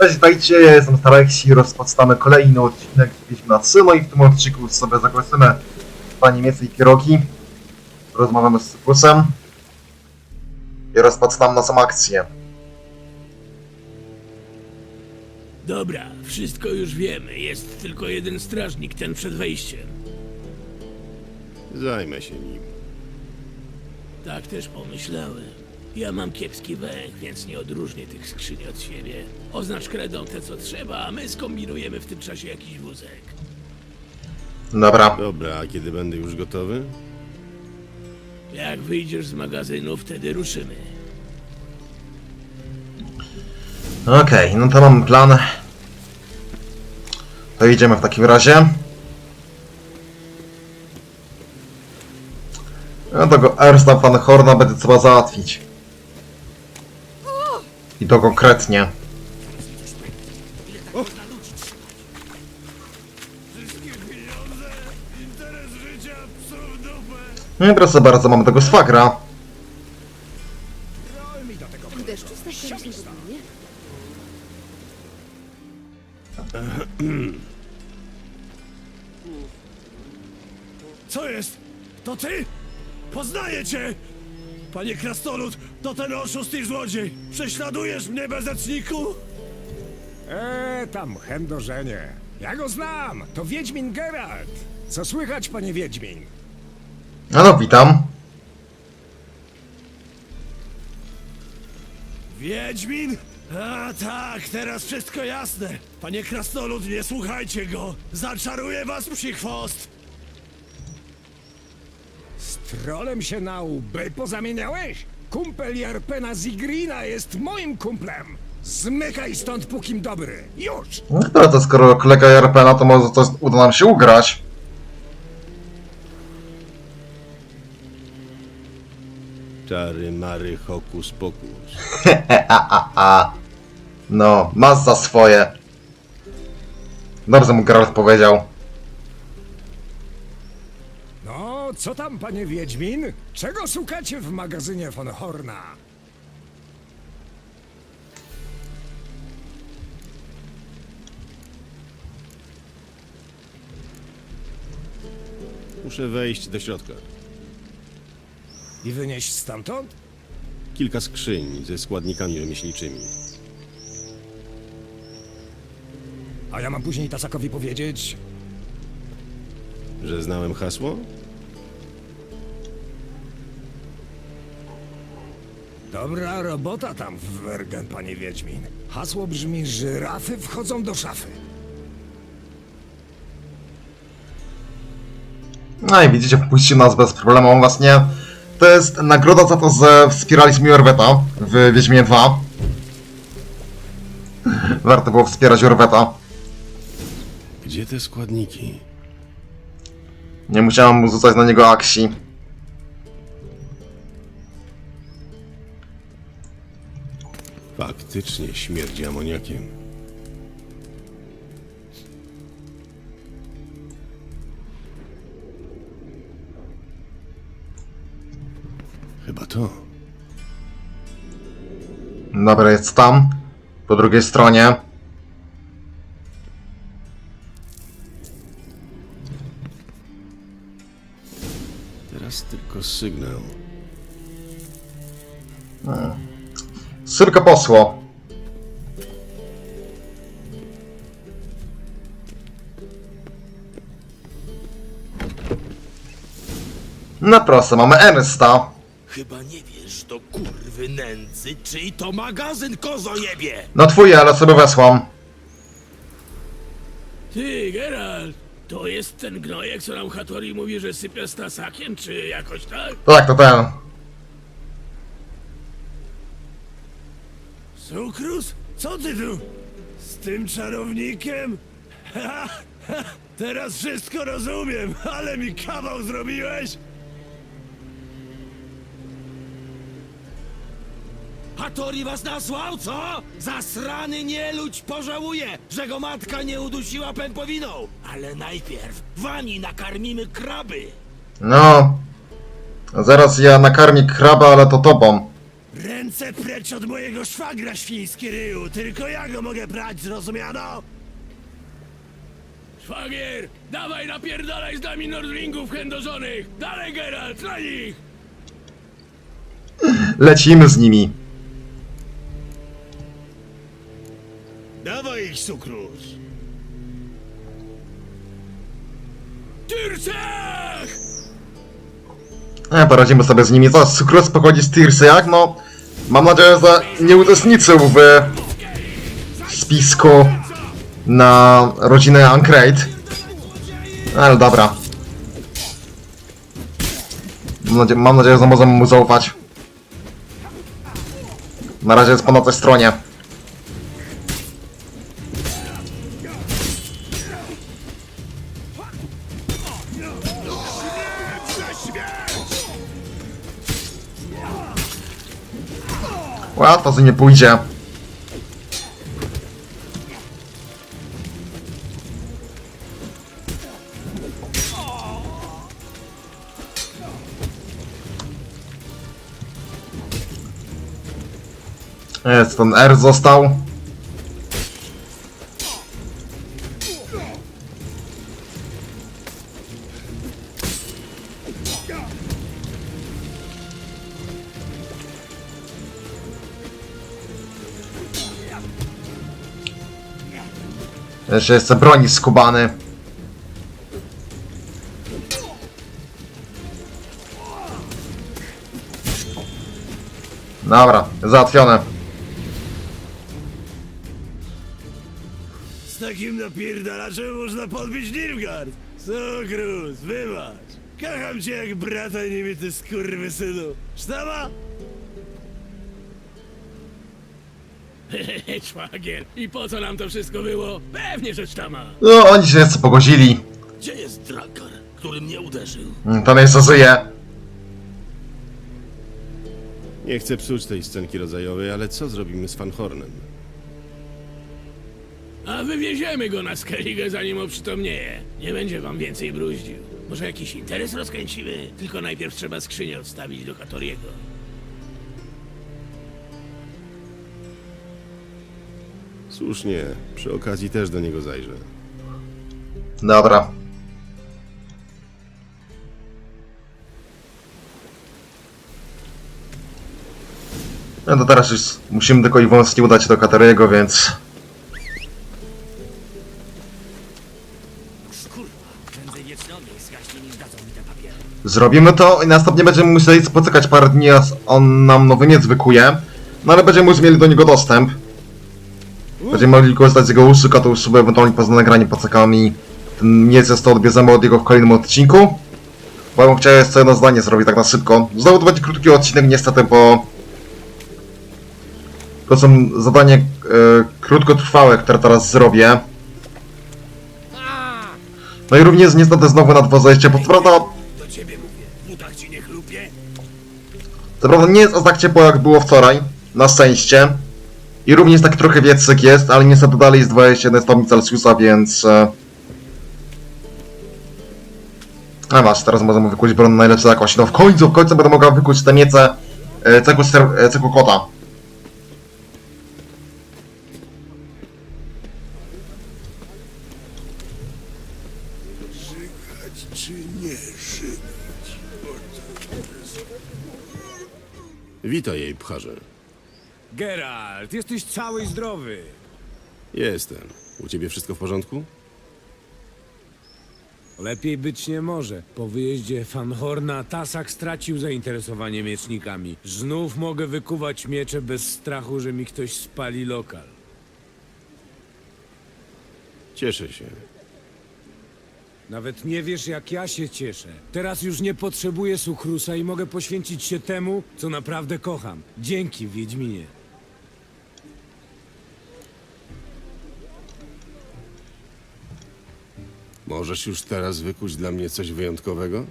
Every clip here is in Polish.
Cześć, witajcie, ja jestem Starexi, rozpoczynamy kolejny odcinek Wiedźmina 3, no i w tym odcinku sobie zagłosimy dwa niemieckie pierogi. Rozmawiamy z Cyprusem i rozpoczynam naszą akcję. Dobra, wszystko już wiemy. Jest tylko jeden strażnik, ten przed wejściem. Zajmę się nim. Tak też pomyślałem. Ja mam kiepski węch, więc nie odróżnię tych skrzyni od siebie. Oznacz kredą te co trzeba, a my skombinujemy w tym czasie jakiś wózek. Dobra, Dobra, a kiedy będę już gotowy? Jak wyjdziesz z magazynu, wtedy ruszymy. okej, no to mam plan. To idziemy w takim razie. No tego Ernsta Van Horna będzie trzeba załatwić. I to konkretnie. No i proszę bardzo, mamy tego swagra. Krasnolud, to ten oszust i złodziej! Prześladujesz mnie, bezeczniku? Eee, tam chędożenie. Ja go znam, to Wiedźmin Geralt. Co słychać, panie Wiedźmin? No, no witam. Wiedźmin? A tak, teraz wszystko jasne. Panie Krasnolud, nie słuchajcie go! Zaczaruje was psi chwost! Z trolem się na łby pozamieniałeś? Kumpel Jarpena Zigrina jest moim kumplem. Zmykaj stąd, pókim dobry. Już! No dobra, to skoro kolega Jarpena, to może to uda nam się ugrać. Czary, mary, hokus, pokus. No, masz za swoje. Dobrze mu Geralt powiedział. Co tam, panie Wiedźmin? Czego szukacie w magazynie von Horna? Muszę wejść do środka. I wynieść stamtąd? Kilka skrzyń ze składnikami rzemieślniczymi. A ja mam później Tasakowi powiedzieć, Że znałem hasło? Dobra robota tam w Wergen, panie Wiedźmin. Hasło brzmi, żyrafy wchodzą do szafy. No i widzicie, wpuścił nas bez problemu, on właśnie... To jest nagroda za to, że wspieraliśmy Jorweta w Wiedźmie 2. Warto było wspierać Jorweta. Gdzie te składniki? Nie musiałem mu rzucać na niego aksi. Faktycznie śmierdzi amoniakiem. Chyba to. Dobra, jest tam. Po drugiej stronie. Teraz tylko sygnał. Szybko posło. No proszę, mamy Ernsta. Chyba nie wiesz, to kurwy nędzy, czyj to magazyn kozojebie! No twój, ale sobie wesłam. Ty, Geralt, to jest ten gnojek, co nam Hattori mówi, że sypie z tasakiem, czy jakoś tak? Tak, to ten. Sukrus? Co ty tu? Z tym czarownikiem? Ha, ha, teraz wszystko rozumiem, ale mi kawał zrobiłeś! Hattori was nasłał, co? Zasrany nieludź pożałuje, że go matka nie udusiła pępowiną. Ale najpierw wani nakarmimy kraby. No. Zaraz ja nakarmię kraba, ale to tobą. Ręce precz od mojego szwagra, świński ryju! Tylko ja go mogę brać, zrozumiano? Szwagier, dawaj napierdalaj z nami Nordlingów chędożonych! Dalej, Geralt, na nich! Lecimy z nimi. Dawaj ich, sukrus! Tyrcech! E, poradzimy sobie z nimi. Co, Sukrus pochodzi z Tirsiak? No, mam nadzieję, że nie uczestniczył w spisku na rodzinę Ancrate. Ale dobra. Mam, mam nadzieję, że możemy mu zaufać. Na razie jest po naszej stronie. Łatwo to nie pójdzie. Jest, ten R został. Jeszcze jest broni skubany. Dobra, załatwione. Z takim napierdalaczem można podbić Nilfgaard! Sukrus, wybacz! Kocham cię jak brata niemity skurwysynu! Sztama? szwagier, i po co nam to wszystko było? Pewnie rzecz tama! No, oni się nieco pogodzili. Gdzie jest Drakar, który mnie uderzył? Mm, To miejsce żyje. Nie chcę psuć tej scenki rodzajowej, ale co zrobimy z Fanhornem? A wywieziemy go na Skellige, zanim oprzytomnieje. Nie będzie wam więcej bruździł. Może jakiś interes rozkręcimy? Tylko najpierw trzeba skrzynię odstawić do Hatoriego. Słusznie, przy okazji też do niego zajrzę. Dobra. No to teraz już musimy tylko i wyłącznie udać się do Kateriego, więc... Zrobimy to i następnie będziemy musieli poczekać parę dni, aż on nam nowy miec wykuje. No ale będziemy już mieli do niego dostęp. Będziemy mogli korzystać z jego usług, a to sobie ewentualnie poza nagraniem poczekamy i ten jest to odbierzemy od jego w kolejnym odcinku. Bo ja bym chciał jeszcze jedno zdanie zrobić tak na szybko. Znowu to będzie krótki odcinek niestety, bo... To są zadanie e, krótkotrwałe, które teraz zrobię. No i również niestety znowu na dwa zejście, bo co prawda, nie co prawda nie jest aż tak ciepło jak było wczoraj, na szczęście. I również tak trochę wietrzyk jest, ale niestety dalej jest 21 stopni Celsjusza, więc... E... A masz, teraz możemy wykuć broń na najlepszą jakość. No w końcu, w końcu będę mogła wykuć te miece e, cegu, ser- e, cegu kota. Witaj jej, pcharze. Geralt, jesteś cały i zdrowy. Jestem. U ciebie wszystko w porządku? Lepiej być nie może. Po wyjeździe Fanhorna Tasak stracił zainteresowanie miecznikami. Znów mogę wykuwać miecze bez strachu, że mi ktoś spali lokal. Cieszę się. Nawet nie wiesz, jak ja się cieszę. Teraz już nie potrzebuję Suchrusa i mogę poświęcić się temu, co naprawdę kocham. Dzięki, Wiedźminie. Możesz już teraz wykuć dla mnie coś wyjątkowego?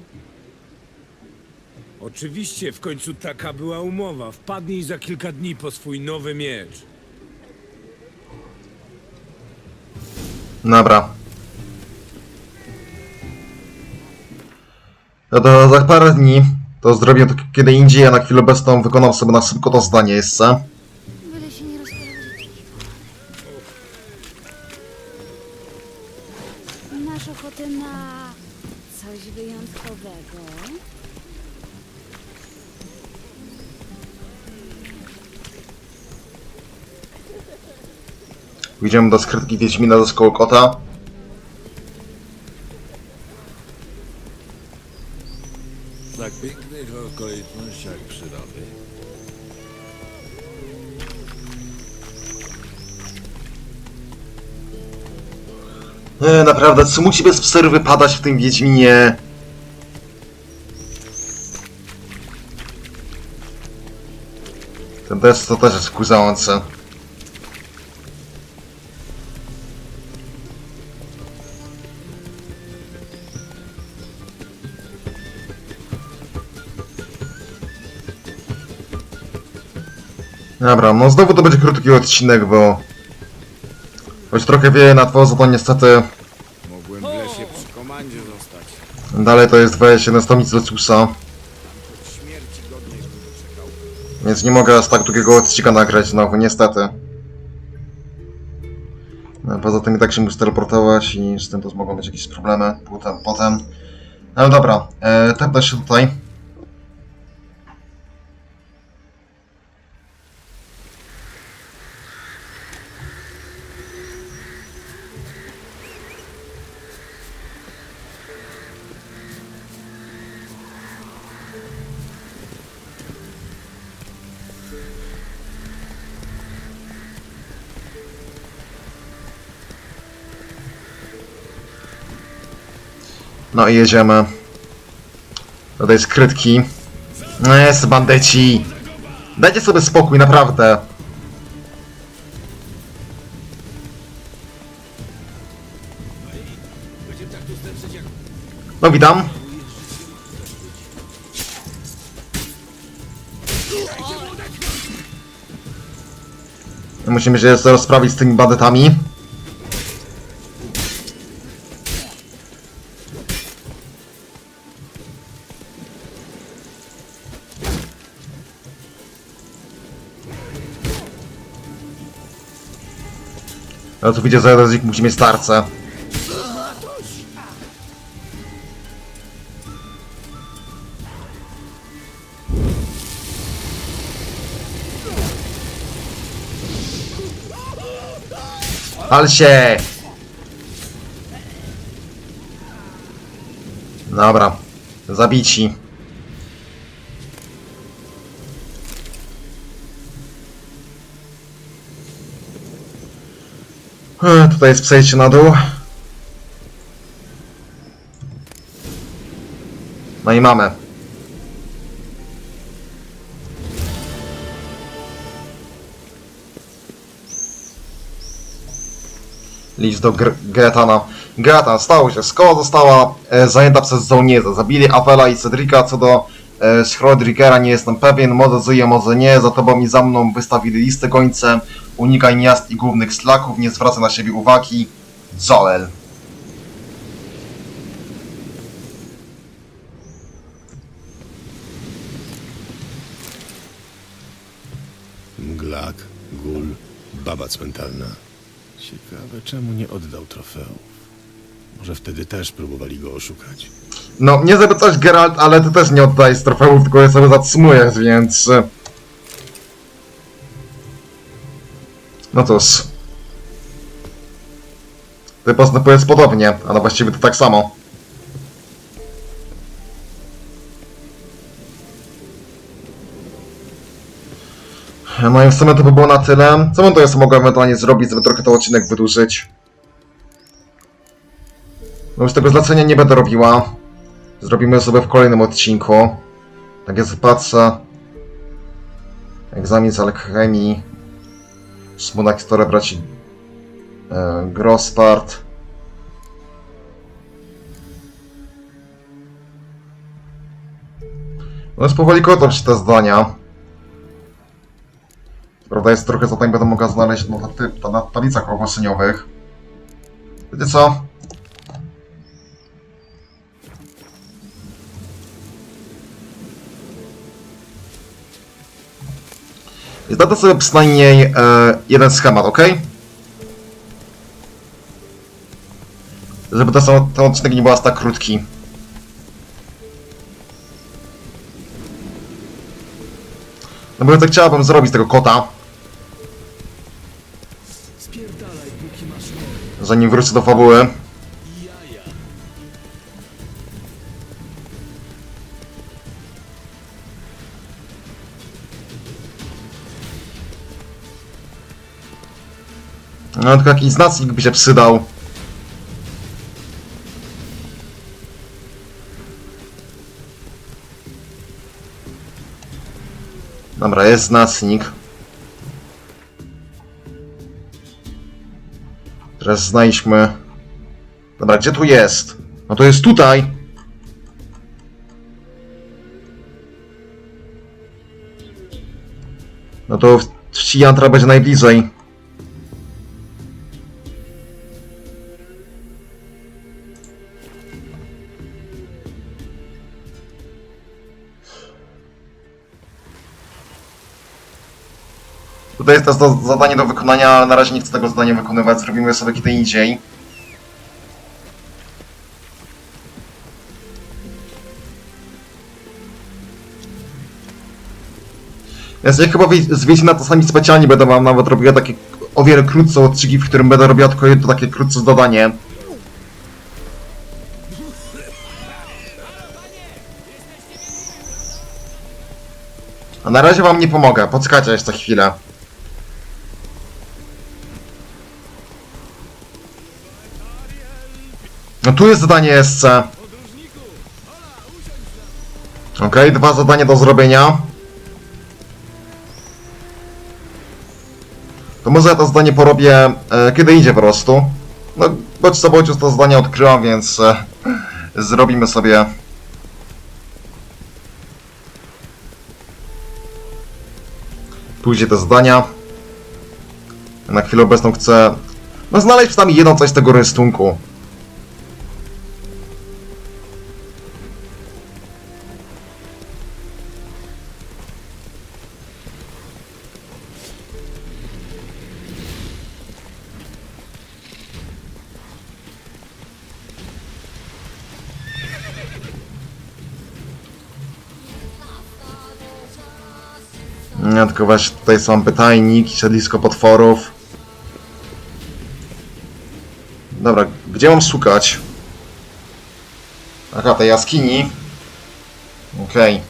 Oczywiście, w końcu taka była umowa. Wpadnij za kilka dni po swój nowy miecz. Dobra. No to za parę dni To zrobię to kiedy indziej, a na chwilę obecną wykonam sobie na szybko to zdanie jeszcze. Pójdziemy do skrytki Wiedźmina ze szkoły kota. W tak pięknych okolicznościach przyrody. E, naprawdę, co musi bez przerwy padać w tym Wiedźminie? Ten deszcz to też jest wkurzające. Dobra, no znowu to będzie krótki odcinek, bo... Choć trochę wieje na dworze, to niestety Mogłem w lesie przy komandzie zostać. Dalej to jest 21 stolic Lecusa, Od śmierci godnie bym czekał. więc nie mogę aż tak długiego odcinka nagrać znowu, niestety. No, poza tym i tak się muszę teleportować i z tym też mogą być jakieś problemy potem. potem. Ale dobra, e, tepnę się tutaj. No i jedziemy. Tej skrytki. No jest, bandyci. Dajcie sobie spokój, naprawdę. No witam. Musimy się rozprawić z tymi bandytami. Ale tu widzę, że jeden z nich musi mieć starce. Pal się! Dobra. Zabici. Tutaj jest przejście na dół. No i mamy. List do Gr Gretana. Gretan, stało się. Szkoła została e, zajęta przez żołnierza. Zabili Avela i Cedrika. Co do e, Schrodrigera nie jestem pewien. Może żyje, może nie. Za tobą i za mną wystawili listy gońce. Unikaj miast i głównych szlaków. Nie zwracaj na siebie uwagi. Joel. Mglak, gul, baba cmentarna. Ciekawe, czemu nie oddał trofeów. Może wtedy też próbowali go oszukać. No, nie żeby coś Geralt, ale ty też nie oddajesz trofeów, tylko je sobie zatrzymujesz, więc... e, No cóż. Ty postępujesz podobnie, ale właściwie to tak samo. No i w sumie to by było na tyle. Co bym to jeszcze mogłem ewentualnie zrobić, żeby trochę ten odcinek wydłużyć? No już tego zlecenia nie będę robiła. Zrobimy sobie w kolejnym odcinku. Tak jest, patrzę. Egzamin z alchemii. Smunak historia braci e, Grospart. No już powoli kończą się te zdania. Prawda jest trochę zadań będę mogła znaleźć na, ty- na tablicach ogłoszeniowych. Wiecie co? Dodam sobie przynajmniej e, jeden schemat, ok? Żeby sam- ten odcinek nie był aż tak krótki. No bo tak chciałabym zrobić tego kota. Zanim wrócę do fabuły. No tylko jakiś znacnik by się przydał. Dobra, jest znacnik. Teraz znajdźmy... Dobra, gdzie tu jest? No to jest tutaj! No to Jantra będzie najbliżej. Tutaj jest też to zadanie do wykonania, ale na razie nie chcę tego zadania wykonywać, zrobimy sobie kiedy indziej. Więc ja chyba z na to sami specjalnie będę wam nawet robiła takie o wiele krótsze odcinki, w którym będę robiła tylko jedno takie krótsze zadanie. A na razie wam nie pomogę, poczekajcie jeszcze chwilę. No tu jest zadanie SC. Okej, dwa zadania do zrobienia. To może ja to zadanie porobię e, kiedy idzie po prostu. No, bądź co bądź to zadanie odkryłam, więc e, zrobimy sobie pójdzie te zadania. Na chwilę obecną chcę no, znaleźć przynajmniej jedną coś z tego rystunku. Tylko weź tutaj sam pytajnik, siedlisko potworów. Dobra, gdzie mam szukać? Aha, tej jaskini. Okej.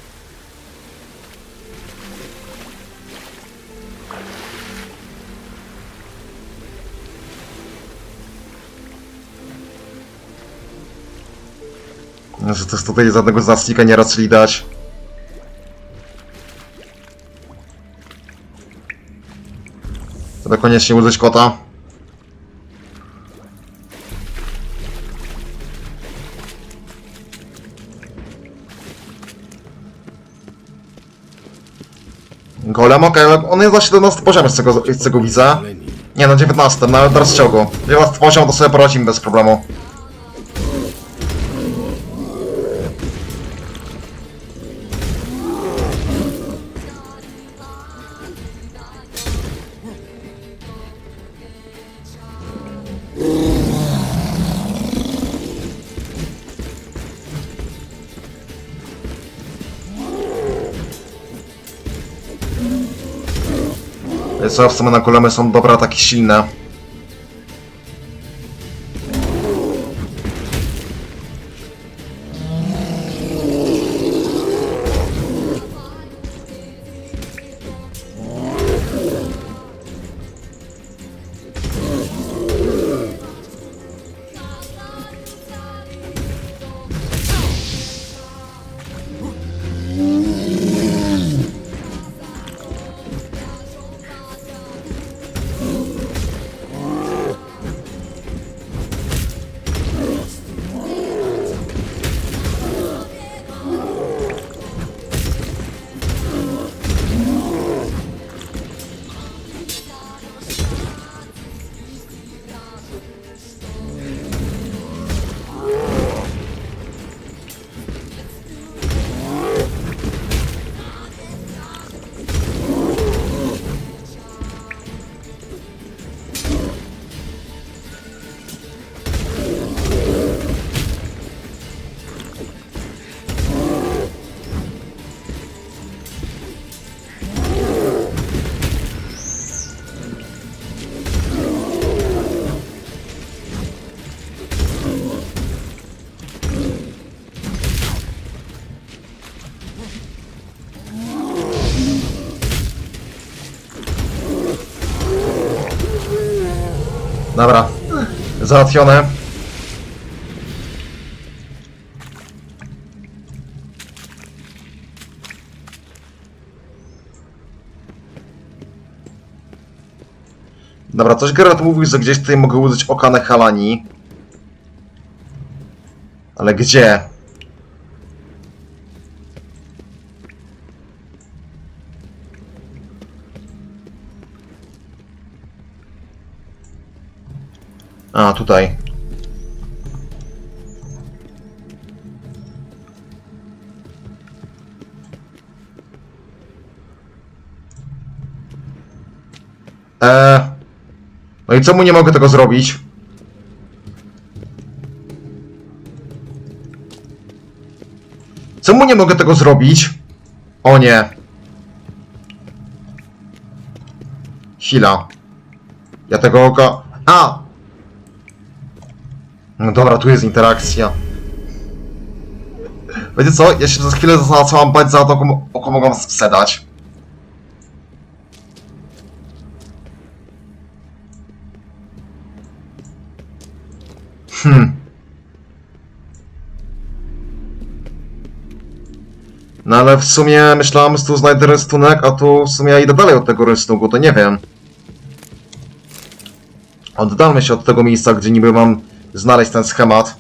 Że też tutaj żadnego znacznika nie raczyli dać. Koniecznie użyć kota. Golem, okej, ale on jest na 17 poziomie, z czego, z czego widzę. Nie, na 19, nawet na rozciągu. 19 poziom to sobie poradzimy bez problemu. Sumie na golemy są dobre ataki silne. Dobra. Załatwione. Dobra, coś Geralt mówił, że gdzieś tutaj mogę użyć oka Halani. Ale gdzie? Tutaj. Eee. No i czemu nie mogę tego zrobić? Czemu nie mogę tego zrobić? O nie. Chwila. Ja tego oka... A! No dobra, tu jest interakcja. Wiecie co? Ja się za chwilę zaczęłam bać za to, oko- oko mogą sprzedać. Hmm. No ale w sumie myślałem, że tu znajdę rysunek, a tu w sumie ja idę dalej od tego rysunku, to nie wiem. Oddalmy się od tego miejsca, gdzie niby mam znaleźć ten schemat.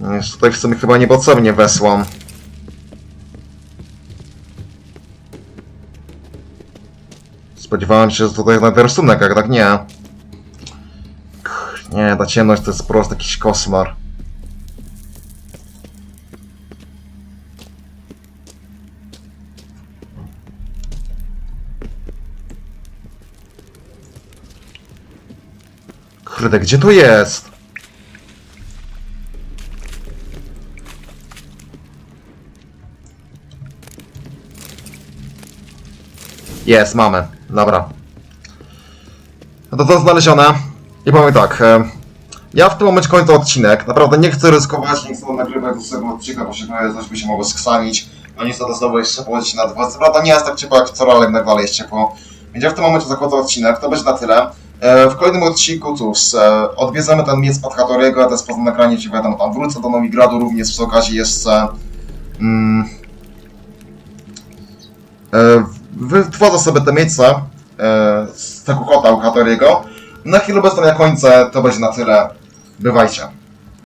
No, Już tutaj w sumie chyba niepotrzebnie wesłam. Spodziewałem się, że tutaj znajdę rysunek, jak tak nie. Nie, ta ciemność to jest po prostu jakiś koszmar. Kurde, gdzie to jest? Jest, mamy. Dobra. No to to znalezione. I powiem tak. E, ja w tym momencie kończę odcinek. Naprawdę nie chcę ryzykować, nie chcę nagrywać dłuższego odcinka, bo się boję, coś by się mogło skrzanić. No niestety znowu jeszcze położyć na dwa. Co prawda nie jest tak ciepło jak wczoraj, ale jednak dalej jest ciepło. Więc ja w tym momencie zakończę odcinek. To będzie na tyle. E, w kolejnym odcinku cóż, e, odwiedzamy ten miec Padhatoriego, ja też poza nagranie ci wiadomo, tam wrócę do Nowigradu również przy okazji jeszcze... Mm, e, wytworzę sobie te miejsca e, z tego kota u Hatoriego. Na chwilę obecną ja kończę, to będzie na tyle. Bywajcie.